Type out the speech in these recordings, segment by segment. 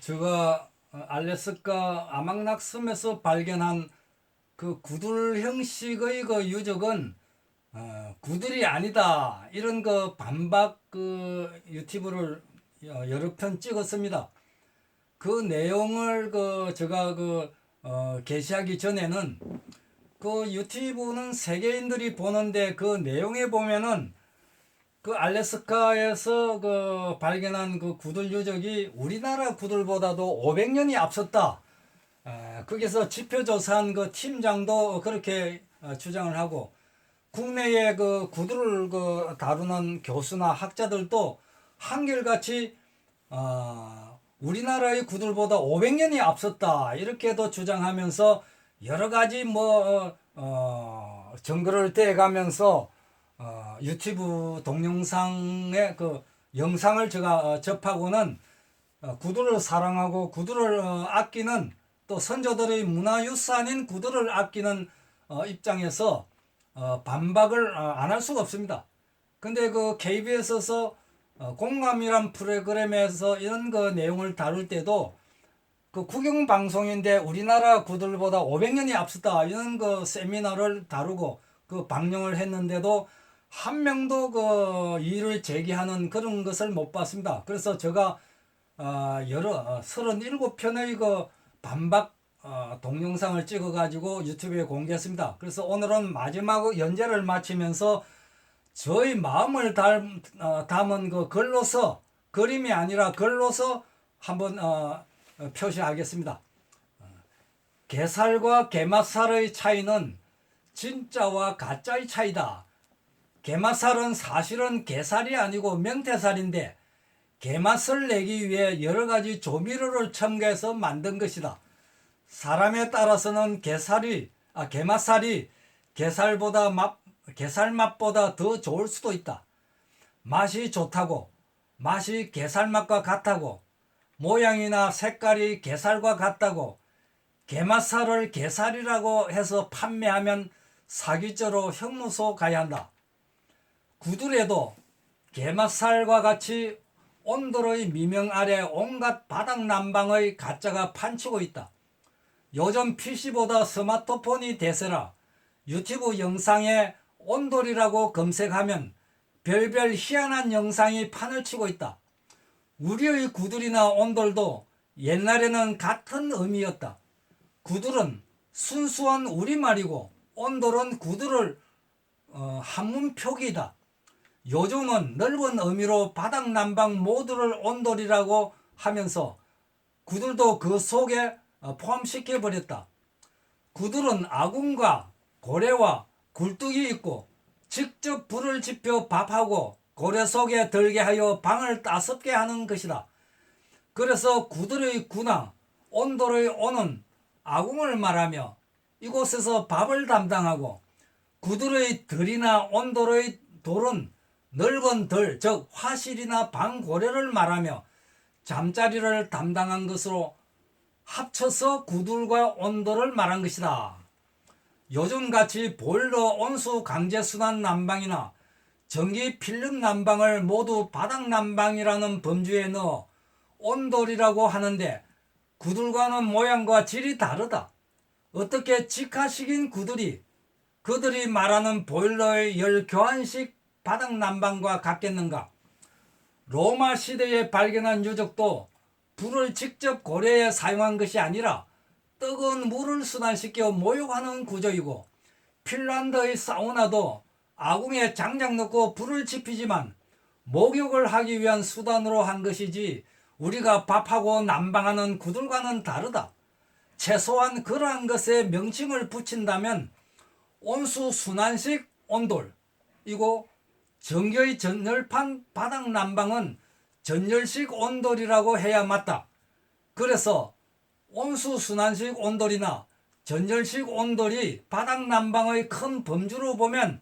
제가 어, 알래스카 아망낙섬에서 발견한 그 구들 형식의 그 유적은 어, 구들이 아니다 이런 그 반박 그 유튜브를 여- 여러 편 찍었습니다. 그 내용을 그 제가 그 어, 게시하기 전에는 그 유튜브는 세계인들이 보는데 그 내용에 보면은 그 알래스카에서 그 발견한 그 구들 유적이 우리나라 구들보다도 500년이 앞섰다. 에, 거기서 지표 조사한 그 팀장도 그렇게 어, 주장을 하고 국내의 그 구들을 그 다루는 교수나 학자들도 한결같이 어, 우리나라의 구들보다 500년이 앞섰다 이렇게도 주장하면서 여러 가지 뭐 어, 떼가면서 어, 유튜브 동영상의 그 영상을 제가 어, 접하고는 어, 구두를 사랑하고 구두를 어, 아끼는 또 선조들의 문화유산인 구두를 아끼는 어, 입장에서 어, 반박을 안 할 수가 없습니다. 근데 그 KBS에서 어, 공감이란 프로그램에서 이런 그 내용을 다룰 때도 그 국영 방송인데 우리나라 구들보다 500년이 앞섰다 이런 그 세미나를 다루고 그 방영을 했는데도 한 명도 그 이의를 제기하는 그런 것을 못 봤습니다. 그래서 제가 어, 여러 37편의 그 반박 어, 동영상을 찍어가지고 유튜브에 공개했습니다. 그래서 오늘은 마지막 연재를 마치면서 저희 마음을 담, 어, 담은 그 글로서 그림이 아니라 글로서 한번 어, 어, 표시하겠습니다. 어, 게살과 게맛살의 차이는 진짜와 가짜의 차이다. 게맛살은 사실은 게살이 아니고 명태살인데 게맛을 내기 위해 여러 가지 조미료를 첨가해서 만든 것이다. 사람에 따라서는 게살이 아 게맛살이 게살보다 맛 게살 맛보다 더 좋을 수도 있다. 맛이 좋다고 맛이 게살 맛과 같다고 모양이나 색깔이 게살과 같다고 게맛살을 게살이라고 해서 판매하면 사기죄로 형무소 가야 한다. 구들에도 게맛살과 같이 온도의 미명 아래 온갖 바닥 난방의 가짜가 판치고 있다. 요즘 PC보다 스마트폰이 대세라 유튜브 영상에 온돌이라고 검색하면 별별 희한한 영상이 판을 치고 있다. 우리의 구들이나 온돌도 옛날에는 같은 의미였다. 구들은 순수한 우리말이고 온돌은 구들을 어, 한문 표기이다. 요즘은 넓은 의미로 바닥 난방 모두를 온돌이라고 하면서 구들도 그 속에 어, 포함시켜 버렸다. 구들은 아궁과 고래와 굴뚝이 있고 직접 불을 지펴 밥하고 고래 속에 들게 하여 방을 따숩게 하는 것이다. 그래서 구들의 구나 온돌의 온은 아궁을 말하며 이곳에서 밥을 담당하고 구들의 들이나 온돌의 돌은 넓은 들, 즉 화실이나 방고래를 말하며 잠자리를 담당한 것으로 합쳐서 구들과 온돌을 말한 것이다. 요즘같이 보일러 온수 강제순환 난방이나 전기 필름 난방을 모두 바닥 난방이라는 범주에 넣어 온돌이라고 하는데 구들과는 모양과 질이 다르다. 어떻게 직화식인 구들이 그들이 말하는 보일러의 열 교환식 바닥 난방과 같겠는가? 로마 시대에 발견한 유적도 불을 직접 고래에 사용한 것이 아니라 뜨거운 물을 순환시켜 모욕하는 구조이고 핀란드의 사우나도 아궁에 장작 넣고 불을 지피지만 목욕을 하기 위한 수단으로 한 것이지 우리가 밥하고 난방하는 구들과는 다르다. 최소한 그러한 것에 명칭을 붙인다면 온수 순환식 온돌이고 전교의 전열판 바닥 난방은 전열식 온돌이라고 해야 맞다. 그래서 온수 순환식 온돌이나 전열식 온돌이 바닥 난방의 큰 범주로 보면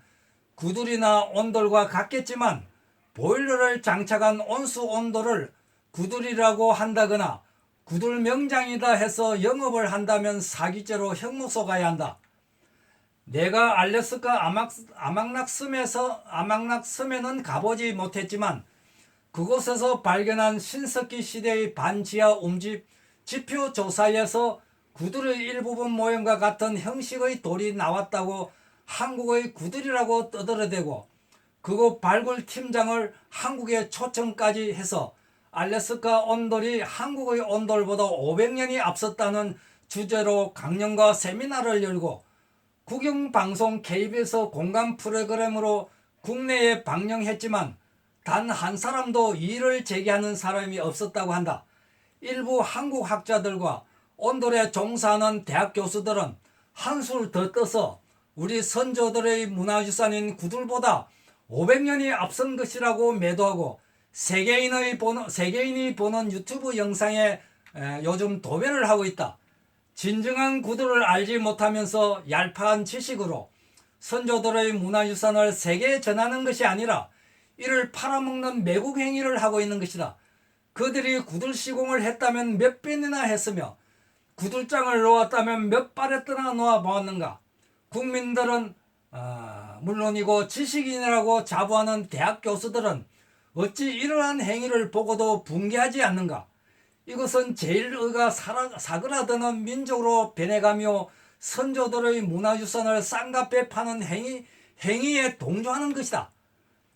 구들이나 온돌과 같겠지만 보일러를 장착한 온수 온돌을 구들이라고 한다거나 구들 명장이다 해서 영업을 한다면 사기죄로 형무소 가야 한다. 내가 알래스카 아막, 아막낙섬에서 아막낙섬에는 가보지 못했지만 그곳에서 발견한 신석기 시대의 반지하 움집 지표 조사에서 구들의 일부분 모형과 같은 형식의 돌이 나왔다고 한국의 구들이라고 떠들어대고 그곳 발굴 팀장을 한국에 초청까지 해서 알래스카 온돌이 한국의 온돌보다 500년이 앞섰다는 주제로 강연과 세미나를 열고 국영방송 KBS 공감 프로그램으로 국내에 방영했지만 단 한 사람도 이의를 제기하는 사람이 없었다고 한다. 일부 한국 학자들과 온돌에 종사하는 대학 교수들은 한술 더 떠서 우리 선조들의 문화유산인 구들보다 500년이 앞선 것이라고 매도하고 세계인의 보는, 세계인이 보는 유튜브 영상에 에, 요즘 도배를 하고 있다. 진정한 구두를 알지 못하면서 얄팍한 지식으로 선조들의 문화유산을 세계에 전하는 것이 아니라 이를 팔아먹는 매국 행위를 하고 있는 것이다. 그들이 구들 시공을 했다면 몇 번이나 했으며 구들장을 놓았다면 몇 발에 떠나 놓아 보았는가. 국민들은 아, 물론이고 지식인이라고 자부하는 대학 교수들은 어찌 이러한 행위를 보고도 붕괴하지 않는가. 이것은 제일의가 사그라드는 민족으로 변해가며 선조들의 문화유산을 쌍값에 파는 행위, 행위에 동조하는 것이다.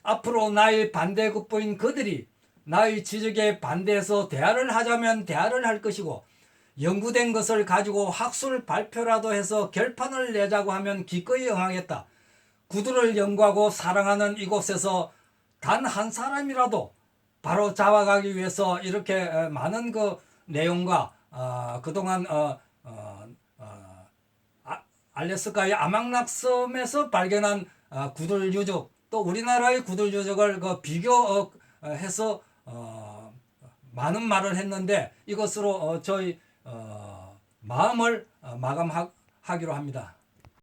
앞으로 나의 반대급부인 그들이 나의 지적에 반대해서 대화를 하자면 대화를 할 것이고 연구된 것을 가지고 학술 발표라도 해서 결판을 내자고 하면 기꺼이 응하겠다. 구두를 연구하고 사랑하는 이곳에서 단 한 사람이라도 바로 잡아가기 위해서 이렇게 어, 많은 그 내용과 어, 그동안 어, 어, 어, 아, 알래스카의 아망락섬에서 발견한 어, 구들 유적 또 우리나라의 구들 유적을 그 비교해서 어, 많은 말을 했는데 이것으로 어, 저희 어, 마음을 어, 마감하기로 합니다.